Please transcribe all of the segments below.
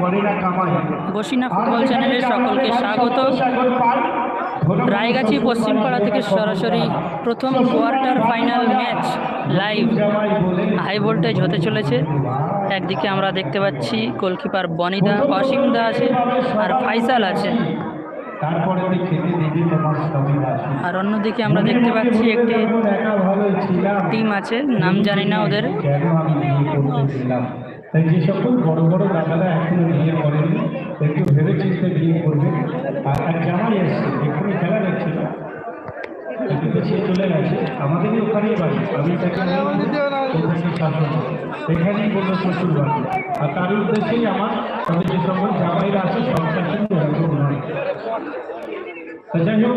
করে না বসিনা ফুটবল চ্যানেলের সকলকে স্বাগত। রায়গাছি পশ্চিমপাড়া থেকে সরাসরি প্রথম quarter final match live high voltage হতে চলেছে। একদিকে আমরা দেখতে পাচ্ছি গোলকিপার বনিদা অসীমদা আছে আর ফাইসাল আছে। আর অন্যদিকে আমরা দেখতে পাচ্ছি একটি টিম আছে নাম জানি না ওদের। তাই যে সকল বড় বড় দাদারা এখনও বিয়ে করেনি, একটু ভেবে চিন্তে বিয়ে করবে। আর এক জামাই এসছে এক্ষুনি খেলা দেখছিল সে চলে গেছে। আমাদেরই ওখানেই বাড়ি। আমি তাকে এখানেই শ্বশুর বাড়ি আর তার উদ্দেশ্যেই আমার তবে যে সকল জামাইরা আছে সংসার কিন্তু নয় যাই হোক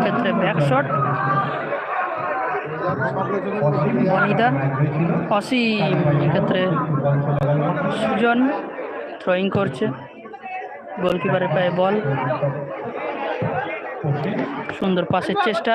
ক্ষেত্রে ব্যাক শট বনিদা অসীম এক্ষেত্রে সুজন থ্রোয়িং করছে। গোলকিপারের পায়ে বল সুন্দর পাশের চেষ্টা।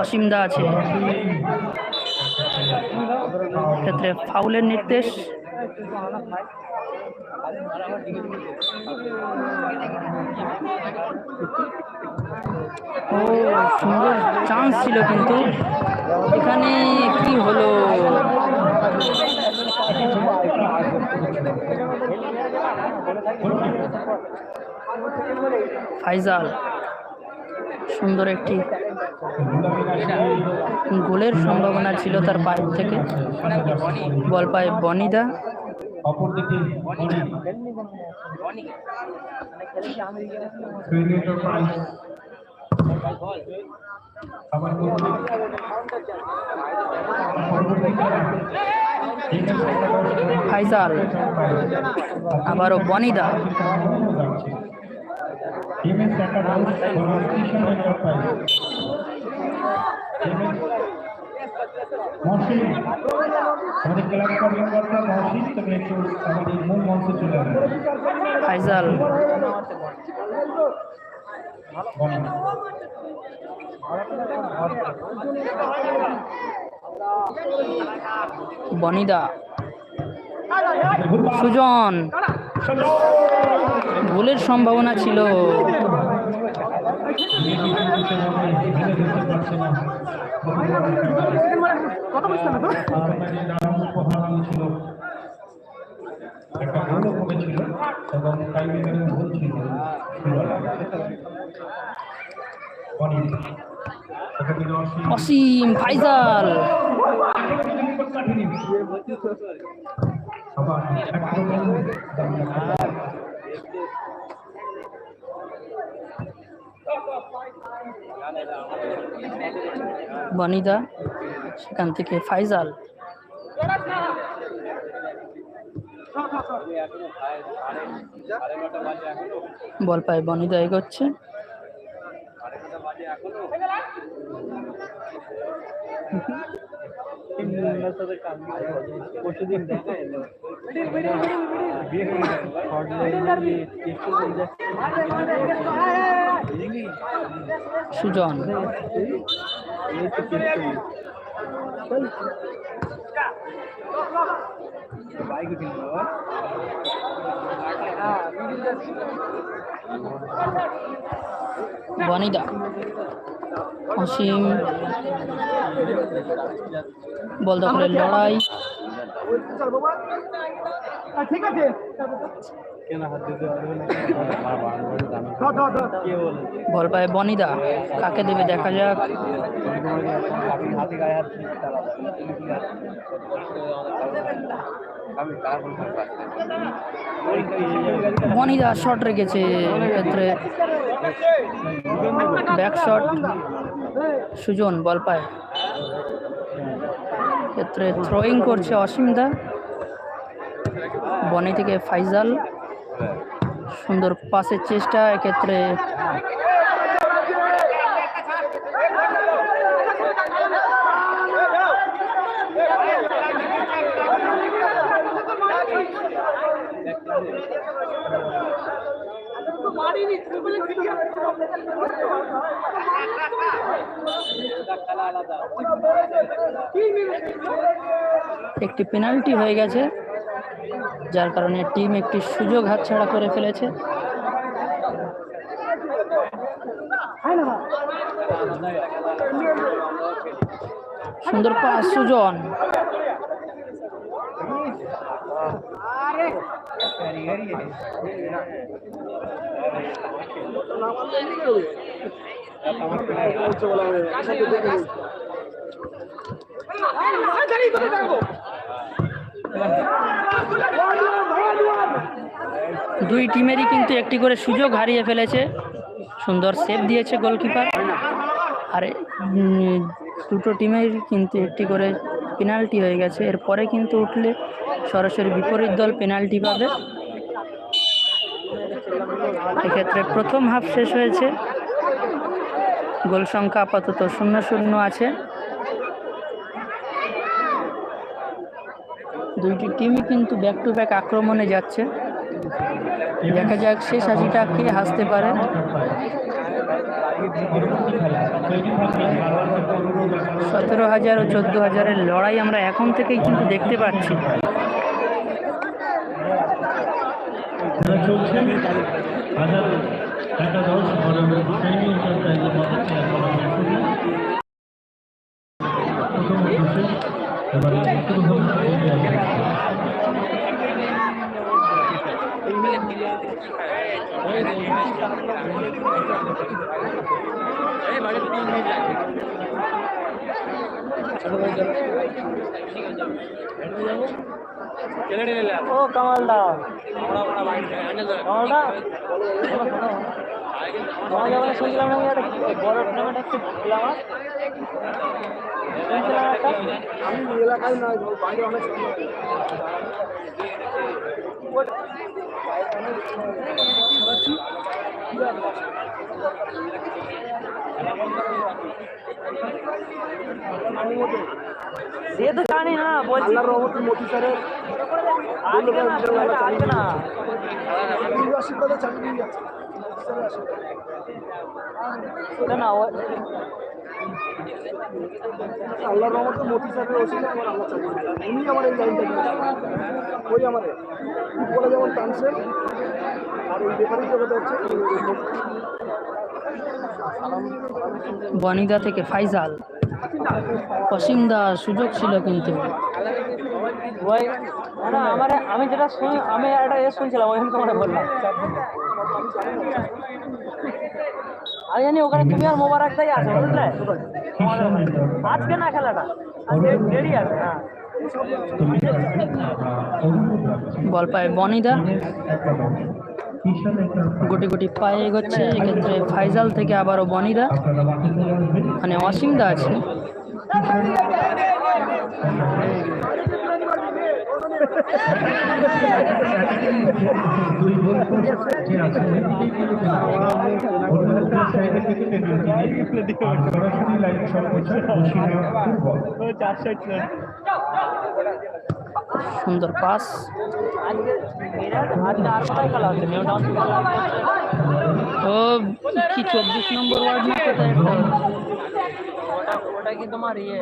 অসীম দা আছে। ক্ষেত্রে ফাউলের নির্দেশ। ও, সুন্দর চান্স ছিল কিন্তু। এখানে কি হলো? ফাইজাল। সুন্দর একটি গোলের সম্ভাবনা ছিল তার পায়ের থেকে। বল পায় বনিদা। ফাইজাল আবারও বনিদা। টিমের টাকা বল কম্পিটিশন একটা প্রাইস মহসিন আমাদের ক্লাব কর্মকর্তা মহসিন তুমি একটু আমাদের মূল মঞ্চে চলে আসবে। ফাইজাল। বনিদা। সুজন। গোলের সম্ভাবনা ছিল। অসীম ফাইজাল। বনিদা সেখান থেকে ফাইজাল। বল পায় বনিদা এগোচ্ছে। সুজন। বনিদা অসীম। বল দখলের লড়াই। ঠিক আছে। ধর। বল? পায় বনিদা কাকে দেবে দেখা যাক। বনিদা শট রেখেছে ক্ষেত্রে ব্যাক শট সুজন বল পায়। ক্ষেত্রে থ্রোয়িং করছে অসীমদা। বনি থেকে ফাইজাল। সুন্দর পাসের চেষ্টা এক্ষেত্রে একটি পেনাল্টি হয়ে গেছে। যার কারণে টিম একটি সুযোগ হাতছাড়া করে ফেলেছে। সুন্দর পাস সুজন। দুই টিমেরই কিন্তু একটি করে সুযোগ হারিয়ে ফেলেছে। সুন্দর সেভ দিয়েছে গোলকিপার আর দুটো টিমের কিন্তু একটি করে পেনাল্টি হয়ে গেছে। এরপরে কিন্তু উঠলে সরাসরি বিপরীত দল পেনাল্টি পাবে। এক্ষেত্রে প্রথম হাফ শেষ হয়েছে। গোল সংখ্যা আপাতত শূন্য শূন্য আছে। দুইটি টিমই কিন্তু ব্যাক টু ব্যাক আক্রমণে যাচ্ছে। দেখা যাক শেষ হাসিটা কে হাসতে পারে। সতেরো হাজার ও চোদ্দ হাজারের লড়াই আমরা এখন থেকেই কিন্তু দেখতে পাচ্ছি। চলছে হাজার একাদশ বরেন্দ্র শ্রেণি এন্টারপ্রাইজের মধ্যে খেলা চলাচল শুরু প্রথম উদ্দেশ্যে এবারে শুরু হল ইন্ডিয়া ম্যাচ। ও কামালদা। কামালদা তোমার যখন শুনছিলাম একটা বড় টুর্নামেন্ট হচ্ছে খেলাম আমি এলাকায় নয় বাইরে অনেক সে তো জানি না বলছি। রহমতে মতি স্যারের আসবে না আসবে না। আশীর্বাদে চাকরি যাচ্ছে না আল্লাহর রহমতে মতি স্যারের ওসিলে আমার আল্লাহ চাকরি উনি আমার এই লাইনটা ওই আমার। ফুটবলে যেমন টানছে আর এই রেফারি জগতে হচ্ছে বনিদা থেকে ফাইজাল। অসীম অসীমদা সুযোগ ছিল কিন্তু। ওই না আমার আমি যেটা শুনি আমি একটা এ শুনছিলাম ওই তোমার বললাম আমি জানি ওখানে তুমি আর মোবারক দাই আছে বুঝলে? আজকে না খেলাটা আজকে দেরি আছে হ্যাঁ বল পায় বনিদা। গুটি গুটি পায়ে এগোচ্ছে এক্ষেত্রে ফাইজাল থেকে আবারও আসবেন মানে অসীমদা আছে। সুন্দর পাস। ও কি চব্বিশ নম্বর ওয়ার্ড না কোথায় ওটা কি তোমার ইয়ে?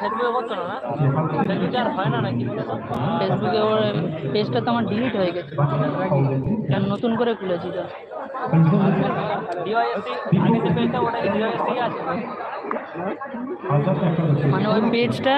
ফেসবুকে করছ না ফেসবুকে আর হয় না নাকি ফেসবুকে ওর পেজটা তো আমার ডিলিট হয়ে গেছে। নতুন করে খুলেছি তো। মানে ওই পেজটা